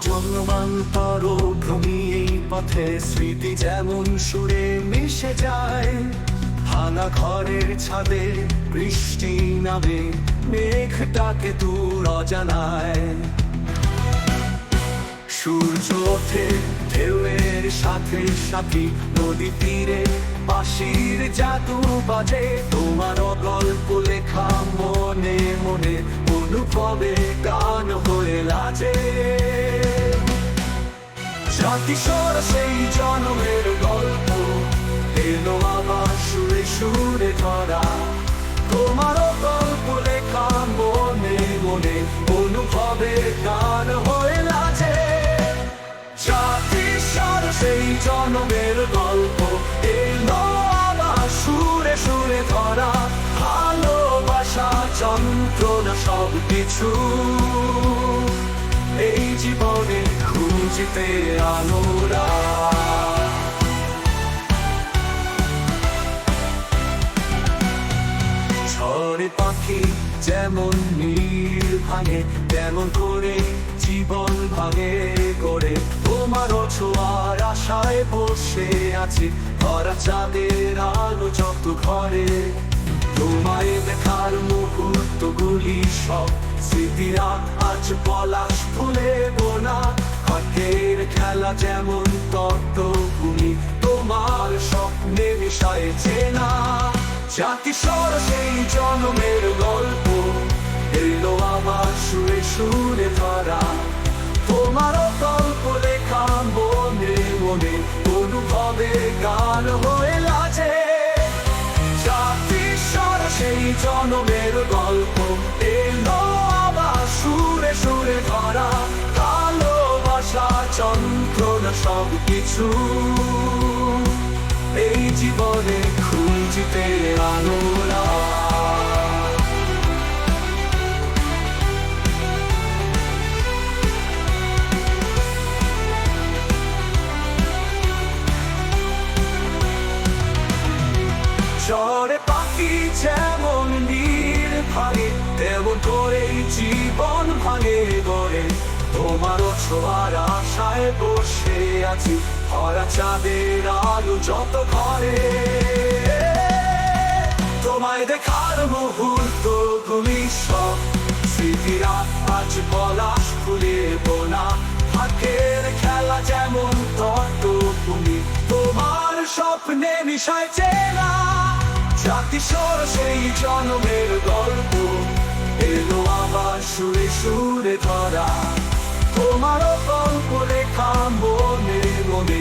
জন্ম জন্মান্তর ভ্রমি এই পথে, স্মৃতি যেমন সুরে মিশে যায়। ভাঙা ঘরের ছাদে, বৃষ্টি নামে, মেঘটাকে দূর অজানায়। সূর্য ওঠে, ঢেউয়ের সাথে সাথী, নদী তীরে বাঁশির জাদু বাজে। তোমার গল্প লেখা মনে মনে, অনুভবে গান হয়ে লাজে। জাতিস্বর সেই জন্মের গল্প। এলো আবার সুরে সুরে ধরা। তোমারও গল্প লেখা মনে মনে অনুভবে গান হয়ে লাজে জাতিস্বর সেই জন্মের গল্প। এলো আবার সুরে সুরে ধরা। ভালোবাসা যন্ত্রণা সব কিছু খুঁজিতে আনোরা ঝড়ে যেমন নীল ভাঙে তেমন করে জীবন ভাঙে করে তোমারও ছোঁয়ার আশায় বসে আছি ভরা চাঁদের আলো যত ঘরে তোমায় দেখার মুহূর্তগুলি সব স্মৃতিরা আজ পলাশ ফুলে বোনা খেলা যেমন ভূমি তোমার স্বপ্নে মিশায় চেনা। জাতিস্বর সেই জন্মের গল্প, এলো আবার সুরে সুরে ধরা। তোমারও গল্প লেখা মনে মনে, অনুভবে গান হয়ে লাজে জাতিস্বর সেই জন্মের গল্প যন্ত্রণা সব কিছু। এই জীবনে খুঁজিতে আনোরা ঝড়ে পাখি তোমারও ছোঁয়ার আশায় বসে আছি। ভরা চাঁদের আলো যত ঘরে। তোমায় দেখার মুহূর্ত তুমি সব স্মৃতিরা আজ পলাশ ফুলে বোনা। হাতের খেলা যেমন তত তুমি তোমার স্বপ্নে মিশায় চেনা। জাতিস্বর সেই জন্মের গল্প, এলো আবার সুরে সুরে ধরা। তোমার কল্প লেখা মনে মনে